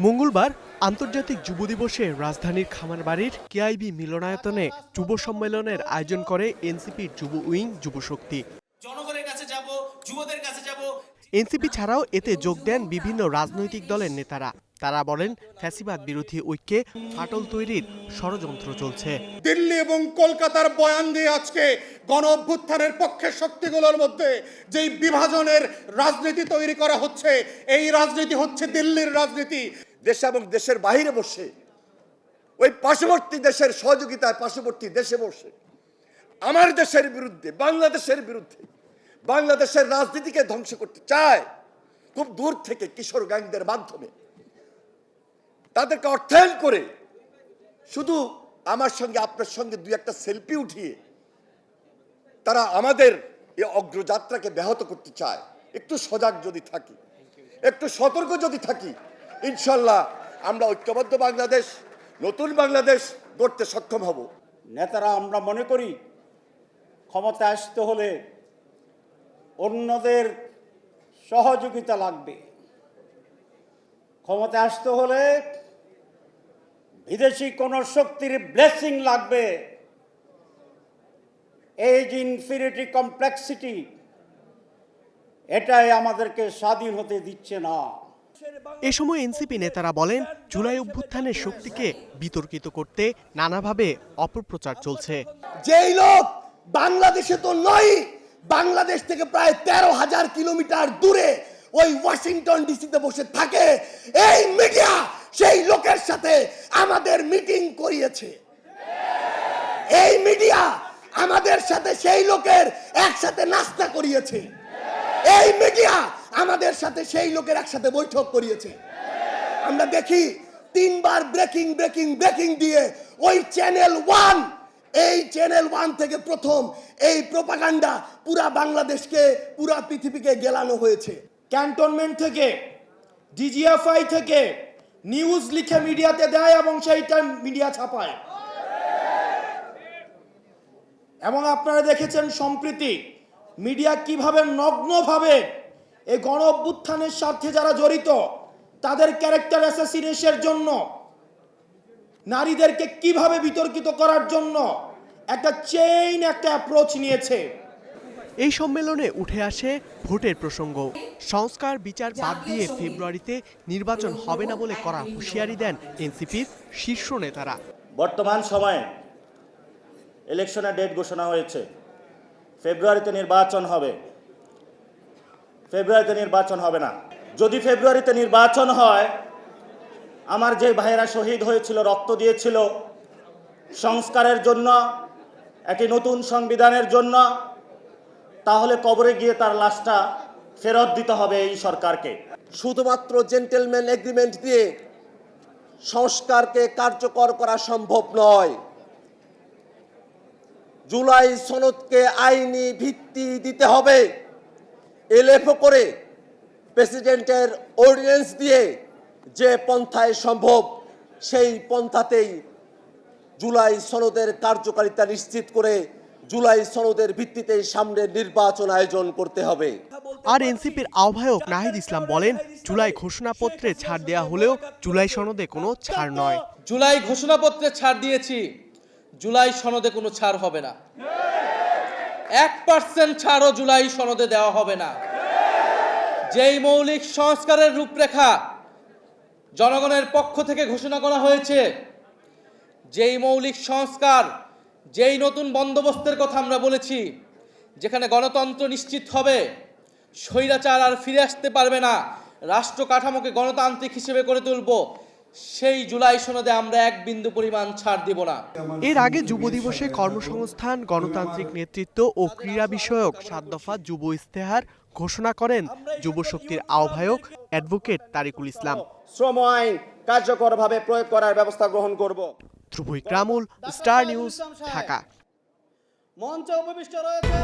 মঙ্গলবার আন্তর্জাতিক যুব দিবসে রাজধানীর খামারবাড়ির কেআইবি মিলনায়তনে যুব সম্মেলনের আয়োজন করে এনসিপির যুব উইং যুবশক্তি জনগণের কাছে যাব যুবদের কাছে যাব এনসিপি ছাড়াও এতে যোগ দেন বিভিন্ন রাজনৈতিক দলের নেতারা। তারা বলেন ফ্যাসিবাদ বিরোধী ঐক্যে ফাটল তৈরির ষড়যন্ত্র চলছে। দিল্লি এবং কলকাতার বয়ান দিয়ে আজকে গণ অভ্যুত্থানের পক্ষের শক্তিগুলোর মধ্যে যেই বিভাজনের রাজনীতি তৈরি করা হচ্ছে এই রাজনীতি হচ্ছে দিল্লির রাজনীতি। দেশে এবং দেশের বাইরে বসে ওই পার্শ্ববর্তী দেশের সহযোগিতায় পার্শ্ববর্তী দেশে বসে আমার দেশের বিরুদ্ধে বাংলাদেশের বিরুদ্ধে বাংলাদেশের রাজনীতিকে ধ্বংস করতে চায় খুব দূর থেকে কিশোর গ্যাংদের মাধ্যমে। তাদেরকে অর্থায়ন করে শুধু আমার সঙ্গে, আপনার সঙ্গে দুই একটা সেলফি উঠিয়ে তারা আমাদের এই অগ্রযাত্রাকে ব্যাহত করতে চায়। একটু সজাগ যদি থাকি, একটু সতর্ক যদি থাকি, ইনশাল্লাহ আমরা ঐক্যবদ্ধ বাংলাদেশ, নতুন বাংলাদেশ গড়তে সক্ষম হব। নেতারা, আমরা মনে করি ক্ষমতা আসতে হলে অন্যদের সহযোগিতা লাগবে। ক্ষমতা আসতে হলে বিদেশি কোনো শক্তির ব্লেসিং লাগবে। এই যে ইনফিনিটি কমপ্লেক্সিটি এটাই আমাদেরকে স্বাধীন হতে দিচ্ছে না। এ সময় এনসিপি নেতারা বলেন জুলাই অভ্যুত্থানের শক্তিকে বিতর্কিত করতে নানাভাবে অপপ্রচার চলছে। যেই লোক বাংলাদেশে তো নয় বাংলাদেশ থেকে প্রায় তেরো হাজার কিলোমিটার দূরে ওই ওয়াশিংটন ডিসিতে বসে থাকে। এই মিডিয়া সেই লোকের সাথে আমাদের মিটিং করিয়েছে। এই মিডিয়া আমাদের সাথে সেই লোকের একসাথে নাস্তা করিয়েছে। এই মিডিয়া আমাদের সাথে সেই লোকের একসাথে বৈঠক করিয়েছে। আমরা দেখি তিনবার ব্রেকিং ব্রেকিং ব্রেকিং দিয়ে ওই চ্যানেল ওয়ান এই চ্যানেল ওয়ান থেকে প্রথম এই প্রপাগান্ডা পুরা বাংলাদেশকে, পুরা পৃথিবীকে গেলানো হয়েছে। ক্যান্টনমেন্ট থেকে ডিজিএফআই থেকে নিউজ লিখে মিডিয়াতে দেয় এবং সেইটা মিডিয়া ছাপায়। এবং আপনারা দেখেছেন সম্প্রীতি মিডিয়া কীভাবে নগ্নভাবে এই গণ অভ্যুত্থানের স্বার্থে যারা জড়িত, তাদের ক্যারেক্টার অ্যাসাসিনেশনের জন্য নারীদেরকে কীভাবে বিতর্কিত করার জন্য একটা চেইন একটা অ্যাপ্রোচ নিয়েছে। এই সম্মেলনে উঠে আসে ভোটের প্রসঙ্গ। সংস্কার বিচার বাদ দিয়ে ফেব্রুয়ারিতে নির্বাচন হবে না বলে করা হুঁশিয়ারি দেন এনসিপির শীর্ষ নেতারা। বর্তমান সময়ে ইলেকশনের ডেট ঘোষণা হয়েছে। ফেব্রুয়ারিতে নির্বাচন হবে। ফেব্রুয়ারিতে নির্বাচন হবে না। যদি ফেব্রুয়ারিতে নির্বাচন হয় আমার যে ভাইয়েরা শহীদ হয়েছিল, রক্ত দিয়েছিল, সংস্কারের জন্য, একটি নতুন সংবিধানের জন্য, তাহলে কবরে গিয়ে তার লাশটা ফেরত দিতে হবে এই সরকারকে। শুধুমাত্র জেন্টেলম্যান এগ্রিমেন্ট দিয়ে সংস্কারকে কার্যকর করা সম্ভব নয়। জুলাই সনদকে আইনি ভিত্তি দিতে হবে। এলএফও করে প্রেসিডেন্টের অর্ডিন্যান্স দিয়ে যে পন্থায় সম্ভব সেই পন্থাতেই জুলাই সনদের কার্যকারিতা নিশ্চিত করে জুলাই সনদের ভিত্তিতে সামনে নির্বাচন আয়োজন করতে হবে। আর এনসিপির আহ্বায়ক নাহিদ ইসলাম বলেন জুলাই ঘোষণাপত্রে ছাড় দেয়া হলেও জুলাই সনদে কোনো ছাড় নয়। জুলাই ঘোষণাপত্রে ছাড় দিয়েছি জুলাই সনদে কোনো ছাড় হবে না। এক পার্সেন্ট ছাড়ও জুলাই সনদে দেওয়া হবে না। যেই মৌলিক সংস্কারের রূপরেখা জনগণের পক্ষ থেকে ঘোষণা করা হয়েছে, যেই মৌলিক সংস্কার, যেই নতুন বন্দোবস্তের কথা আমরা বলেছি, যেখানে গণতন্ত্র নিশ্চিত হবে, স্বৈরাচার আর ফিরে আসতে পারবে না, রাষ্ট্র কাঠামোকে গণতান্ত্রিক হিসেবে করে তুলব সেই জুলাই সনদে আমরা এক বিন্দু পরিমাণ ছাড় দিব না। এর আগে যুব দিবসে কর্মসংস্থান গণতান্ত্রিক নেতৃত্ব ও ক্রীড়া বিষয়ক সাত দফা যুব ইস্তেহার ঘোষণা করেন যুব শক্তির আহ্বায়ক অ্যাডভোকেট তারিকুল ইসলাম। শ্রম আইন কার্যকরভাবে প্রয়োগ করার ব্যবস্থা গ্রহণ করব। Dhruba Ikramul star news Dhaka. মঞ্চে উপবিষ্ট রয়েছে